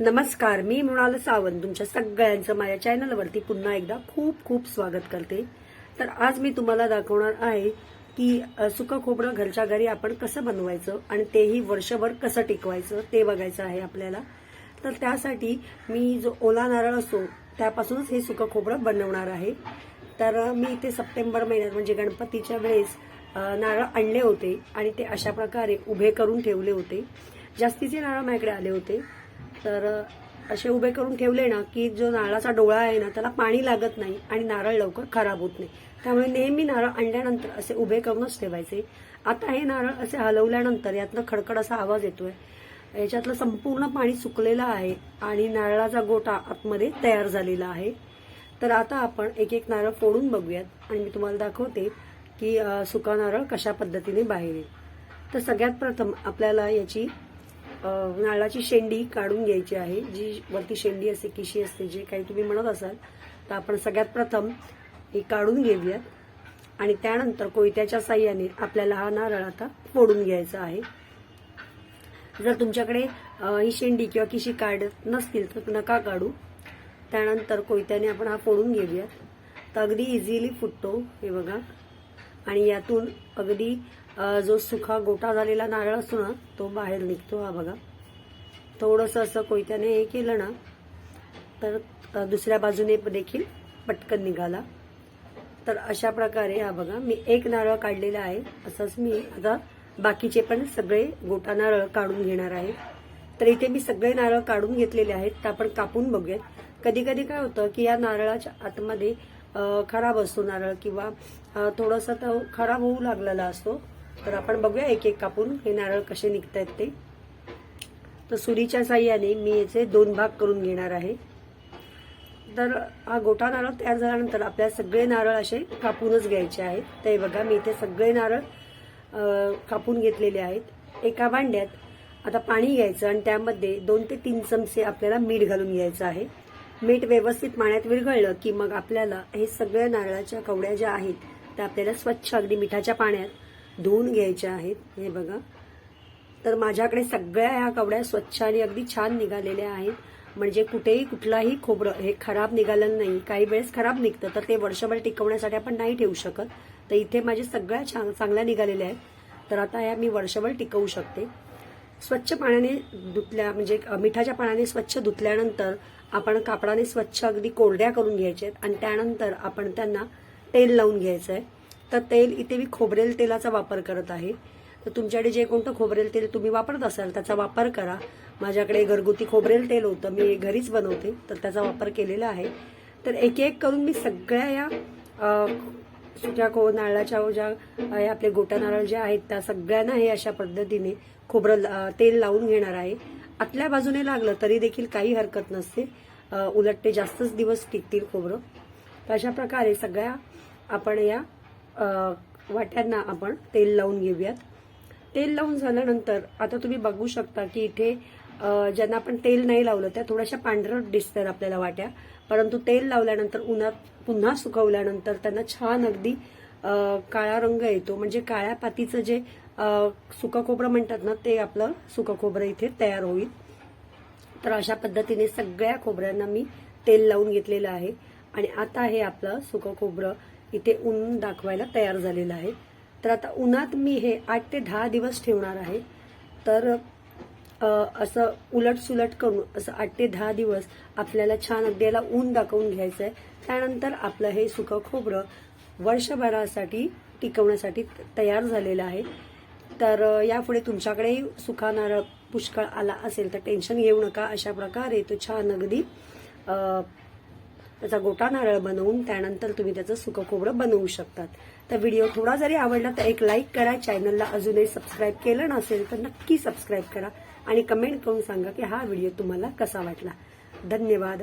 नमस्कार मी मृणाल सावंत. तुमच्या सगळ्यांचं माझ्या चॅनलवरती पुन्हा एकदा खूप खूप स्वागत करते. तर आज मी तुम्हाला दाखवणार आहे की सुकं खोबरं घरच्या घरी आपण कसं बनवायचं आणि तेही वर्षभर कसं टिकवायचं ते बघायचं आहे आपल्याला. तर त्यासाठी मी जो ओला नारळ असतो त्यापासूनच हे सुकं खोबरं बनवणार आहे. तर मी इथे सप्टेंबर महिन्यात म्हणजे गणपतीच्या वेळेस नारळ आणले होते आणि ते अशा प्रकारे उभे करून ठेवले होते. जास्तीचे नारळ माझ्याकडे आले होते. तर असे उभे करून ठेवले ना की जो नारळाचा डोळा आहे ना त्याला पाणी लागत नाही आणि नारळ लवकर खराब होत नाही. त्यामुळे नेहमी नारळ आणल्यानंतर असे उभे करूनच ठेवायचे. आता हे नारळ असे हलवल्यानंतर यातनं खडखड असा आवाज येतोय. याच्यातलं संपूर्ण पाणी सुकलेलं आहे आणि नारळाचा गोटा आतमध्ये तयार झालेला आहे. तर आता आपण एक एक नारळ फोडून बघूयात आणि मी तुम्हाला दाखवते की सुका नारळ कशा पद्धतीने बाहेर येईल. तर सगळ्यात प्रथम आपल्याला याची नाळाची नारळाची शेंडी काढून घ्यायची आहे. जी वरती शेंडी असते किशी असते जे काही तुम्ही म्हणत असाल तर आपण सगळ्यात प्रथम ही काढून घेऊयात. आणि त्यानंतर कोयत्याच्या साह्याने आपल्याला हा नारळ आता फोडून घ्यायचा आहे. जर तुमच्याकडे ही शेंडी किंवा किशी काढत नसतील तर नका काढू. त्यानंतर कोयत्याने आपण हा फोडून घेऊयात. तर अगदी इझिली फुटतो हे बघा. आणि यातून अगदी जो सुखा गोटा झालेला नारळ असतो ना तो बाहेर निघतो हा बघा. थोडंसं असं कोयत्याने हे केलं ना तर दुसऱ्या बाजूने देखील पटकन निघाला. तर अशा प्रकारे हा बघा मी एक नारळ काढलेला आहे. असंच मी आता बाकीचे पण सगळे गोटा नारळ काढून घेणार आहे. तर इथे मी सगळे नारळ काढून घेतलेले आहेत तर आपण कापून बघूयात. कधी कधी काय होतं की या नारळाच्या आतमध्ये खराब असतो नारळ किंवा थोडासा तो खराब होऊ लागलेला असतो. तर आपण बघूया एक एक कापून हे नारळ कसे निघत आहेत ते. तर सुरीच्या साह्याने मी याचे दोन भाग करून घेणार आहे. तर हा गोठा नारळ तयार झाल्यानंतर आपल्याला सगळे नारळ असे कापूनच घ्यायचे आहेत. ते बघा मी इथे सगळे नारळ कापून घेतलेले आहेत. एका भांड्यात आता पाणी घ्यायचं आणि त्यामध्ये दोन ते तीन चमचे आपल्याला मीठ घालून घ्यायचं आहे. मीठ व्यवस्थित पाण्यात विरघळलं की मग आपल्याला हे सगळ्या नारळाच्या कवड्या ज्या आहेत त्या आपल्याला स्वच्छ अगदी मिठाच्या पाण्यात धुवून घ्यायच्या आहेत हे बघा. तर माझ्याकडे सगळ्या ह्या कवड्या स्वच्छ आणि अगदी छान निघालेल्या आहेत. म्हणजे कुठेही कुठलाही खोबरं हे खराब निघालेलं नाही. काही वेळेस खराब निघतं तर ते वर्षभर टिकवण्यासाठी आपण नाही ठेवू शकत. तर इथे माझे सगळ्या छान चांगल्या निघालेल्या आहेत. तर आता ह्या मी वर्षभर टिकवू शकते. स्वच्छ पाण्याने धुतल्या म्हणजे मिठाच्या पाण्याने स्वच्छ धुतल्यानंतर आपण कापडाने स्वच्छ अगदी कोरड्या करून घ्यायच्या आहेत. आणि त्यानंतर आपण त्यांना तेल लावून घ्यायचं आहे. तर तेल इथे मी खोबरेल तेलाचा वापर करत आहे. तर तुमच्याकडे जे कोणतं खोबरेल तेल तुम्ही वापरत असाल त्याचा वापर करा. माझ्याकडे घरगुती खोबरेल तेल होतं मी घरीच बनवते तर त्याचा वापर केलेला आहे. तर एक एक करून मी सगळ्या या सुक्या खो नारळाच्या ज्या या आपले गोटा नारळ जे आहेत त्या सगळ्यांना हे अशा पद्धतीने खोबरं तेल लावून घेणार आहे. आतल्या बाजूने लागलं तरी देखील काही हरकत नसते. उलट ते जास्तच दिवस टिकतील खोबरं. तर अशा प्रकारे सगळ्या आपण या वाट्यांना आपण तेल लावून घेऊयात. तेल लावून झाल्यानंतर आता तुम्ही बघू शकता की इथे ज्यांना आपण तेल नाही लावलं त्या थोड्याशा पांढरट दिसतात आपल्याला वाट्या. परंतु तेल लावल्यानंतर उन्हात पुन्हा सुकवल्यानंतर त्यांना छान अगदी काळा रंग येतो. म्हणजे काळ्या पातीचं जे सुकं खोबरं म्हणतात ना ते आपलं सुकं खोबरं इथे तयार होईल. तर अशा पद्धतीने सगळ्या खोबऱ्यांना मी तेल लावून घेतलेलं आहे. आणि आता हे आपलं सुकं खोबरं इथे ऊन दाखवायला तयार झालेलं आहे. तर आता उन्हात मी हे आठ ते दहा दिवस ठेवणार आहे. तर असं उलट सुलट करून असं आठ ते दहा दिवस आपल्याला छान अगदी याला ऊन दाखवून घ्यायचं आहे. त्यानंतर आपलं हे सुकं खोबरं वर्षभरासाठी टिकवण्यासाठी तयार झालेलं आहे. तर यापुढे तुमच्याकडेही सुका नारळ पुष्कळ आला असेल तर टेन्शन घेऊ नका. अशा प्रकारे तो छान अगदी त्याचा गोटा नारळ बनवून त्यानंतर तुम्ही त्याचं सुकं खोबरं बनवू शकतात. तर व्हिडिओ थोडा जरी आवडला तर एक लाईक करा चॅनलला अजूनही सबस्क्राईब केलं नसेल तर नक्की सबस्क्राईब करा आणि कमेंट करून सांगा की हा व्हिडिओ तुम्हाला कसा वाटला. धन्यवाद.